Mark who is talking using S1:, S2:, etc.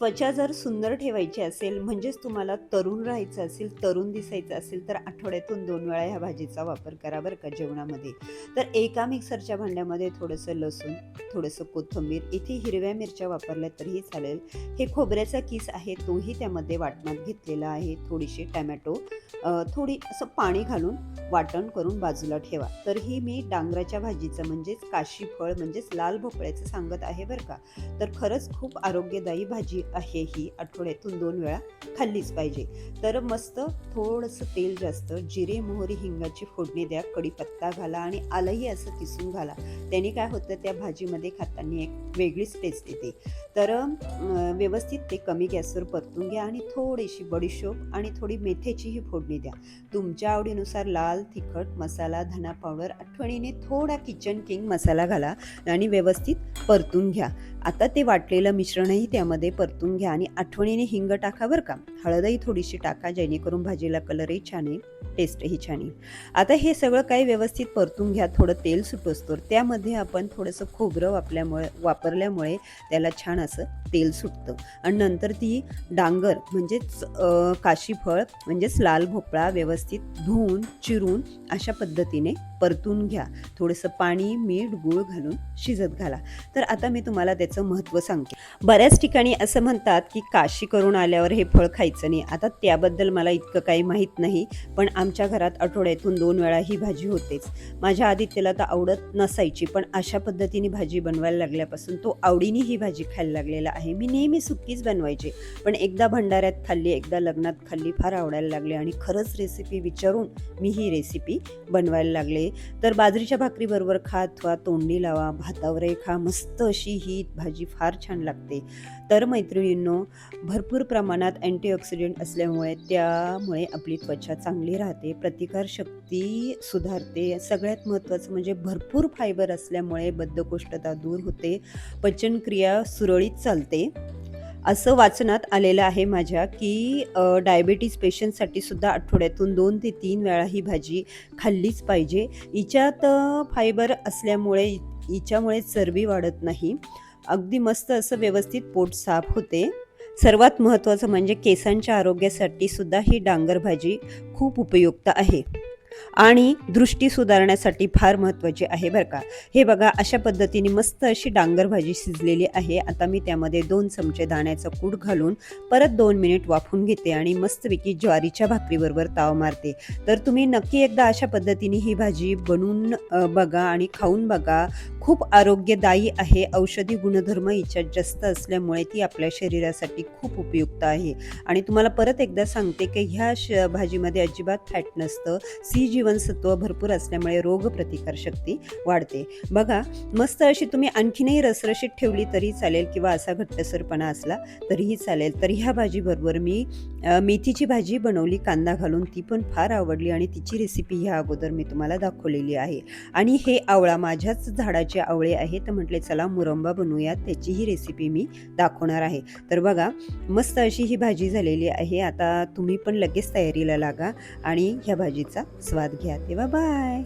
S1: त्वचा जर सुंदर ठेवायची असेल म्हणजेच तुम्हाला तरुण राहायचं असेल तरुण दिसायचं असेल तर आठवड्यातून दोन वेळा ह्या भाजीचा वापर करा बरं का जेवणामध्ये. तर एका मिक्सरच्या भांड्यामध्ये थोडंसं लसूण थोडंसं कोथिंबीर इथे हिरव्या मिरच्या वापरल्या तरीही चालेल. हे खोबऱ्याचा किस आहे तोही त्यामध्ये वाटणात घेतलेला आहे. थोडीशी टॅमॅटो थोडी असं पाणी घालून वाटण करून बाजूला ठेवा. तर ही मी डांगराच्या भाजीचं म्हणजेच काशी फळ म्हणजेच लाल भोपळ्याचं सांगत आहे बरं का. तर खरंच खूप आरोग्यदायी भाजी आहे ही आठवड्यातून दोन वेळा खाल्लीच पाहिजे. तर मस्त थोडंसं तेल जास्त जिरे मोहरी हिंगाची फोडणी द्या कढीपत्ता घाला आणि आलंही असं किसून घाला. त्याने काय होतं त्या भाजीमध्ये खाताना एक वेगळीच टेस्ट येते. तर व्यवस्थित ते कमी गॅसवर परतून घ्या आणि थोडीशी बडीशोप आणि थोडी मेथीचीही फोडणी द्या. तुमच्या आवडीनुसार लाल तिखट मसाला धना पावडर आठवणीने थोडा किचन किंग मसाला घाला आणि व्यवस्थित परतून घ्या. आता ते वाटलेलं मिश्रणही त्यामध्ये परतून घ्या आणि आठवणीने हिंग टाका बरं का. हळदही थोडीशी टाका जेणेकरून भाजीला कलरही छान येईल. टेस्टही छान आता हे सगळं काही व्यवस्थित परतून घ्या थोडं तेल सुटोसतोर त्यामध्ये आपण थोडंसं खोबरं वापल्यामुळे वापरल्यामुळे त्याला छान असं तेल सुटतं. आणि नंतर ती डांगर म्हणजेच काशीफळ म्हणजेच लाल भोपळा व्यवस्थित धुवून चिरून अशा पद्धतीने परतून घ्या. थोडंसं पाणी मीठ गूळ घालून शिजत घाला. तर आता मी तुम्हाला त्याचं महत्त्व सांगते. बऱ्याच ठिकाणी असं म्हणतात की काशी करून आल्यावर हे फळ खायचं नाही. आता त्याबद्दल मला इतकं काही माहीत नाही. पण आमच्या घरात आठवड्यातून दोन वेळा ही भाजी होतेच. माझ्या आदित्यला तर आवडत नसायची पण अशा पद्धतीने भाजी बनवायला लागल्यापासून तो आवडीने ही भाजी खायला लागलेला आहे. मी नेहमी सुकीच बनवायचे पण एकदा भंडाऱ्यात खाल्ली एकदा लग्नात खाल्ली फार आवडायला लागले आणि खरंच रेसिपी विचारून मी ही रेसिपी बनवायला लागले. तर बाजरीच्या भाकरीबरोबर खा अथवा तोंडी लावा भातावरही खा मस्त अशी ही भाजी फार छान लागते. तर मैत्रिणींनो भरपूर प्रमाणात अँटीऑक्सिडंट असल्यामुळे त्यामुळे आपली त्वचा चांगली राहते. प्रतिकारशक्ती सुधारते. सगळ्यात महत्त्वाचं म्हणजे भरपूर फायबर असल्यामुळे बद्धकोष्ठता दूर होते. पचनक्रिया सुरळीत चालते. असं वाचनात आलेलं आहे माझ्या की डायबेटीज पेशंटसाठी सुद्धा आठवड्यातून दोन ते तीन वेळा ही भाजी खाल्लीच पाहिजे. हिच्यात फायबर असल्यामुळे हिच्यामुळे चरबी वाढत नाही. अगदी मस्त असं व्यवस्थित पोट साफ होते. सर्वात महत्त्वाचं म्हणजे केसांच्या आरोग्यासाठी सुद्धा ही डांगर भाजी खूप उपयुक्त आहे. आणि दृष्टी सुधारण्यासाठी फार महत्त्वाची आहे बरं का. हे बघा अशा पद्धतीने मस्त अशी डांगर भाजी शिजलेली आहे. आता मी त्यामध्ये दोन चमचे दाण्याचं कूट घालून परत दोन मिनिट वाफून घेते आणि मस्तपैकी ज्वारीच्या भाकरीबरोबर ताव मारते. तर तुम्ही नक्की एकदा अशा पद्धतीने ही भाजी बनवून बघा आणि खाऊन बघा. खूप आरोग्यदायी आहे. औषधी गुणधर्म हिच्यात जास्त असल्यामुळे ती आपल्या शरीरासाठी खूप उपयुक्त आहे. आणि तुम्हाला परत एकदा सांगते की ह्या श भाजीमध्ये अजिबात फॅट नसतं. सी जीवनसत्व भरपूर असल्यामुळे रोगप्रतिकारशक्ती वाढते. बघा मस्त अशी तुम्ही आणखीनही रसरशीत ठेवली तरी चालेल किंवा असा घट्टसरपणा असला तरीही चालेल. तर ह्या भाजीबरोबर मी मेथीची भाजी बनवली कांदा घालून ती पण फार आवडली आणि तिची रेसिपी ह्या अगोदर मी तुम्हाला दाखवलेली आहे. आणि हे आवळा माझ्याच झाडाचे आवळे आहे तर म्हटले चला मुरंबा बनवूया त्याचीही रेसिपी मी दाखवणार आहे. तर बघा मस्त अशी ही भाजी झालेली आहे. आता तुम्ही पण लगेच तयारीला लागा आणि ह्या भाजीचा स्वाद घ्या. तेव्हा बाय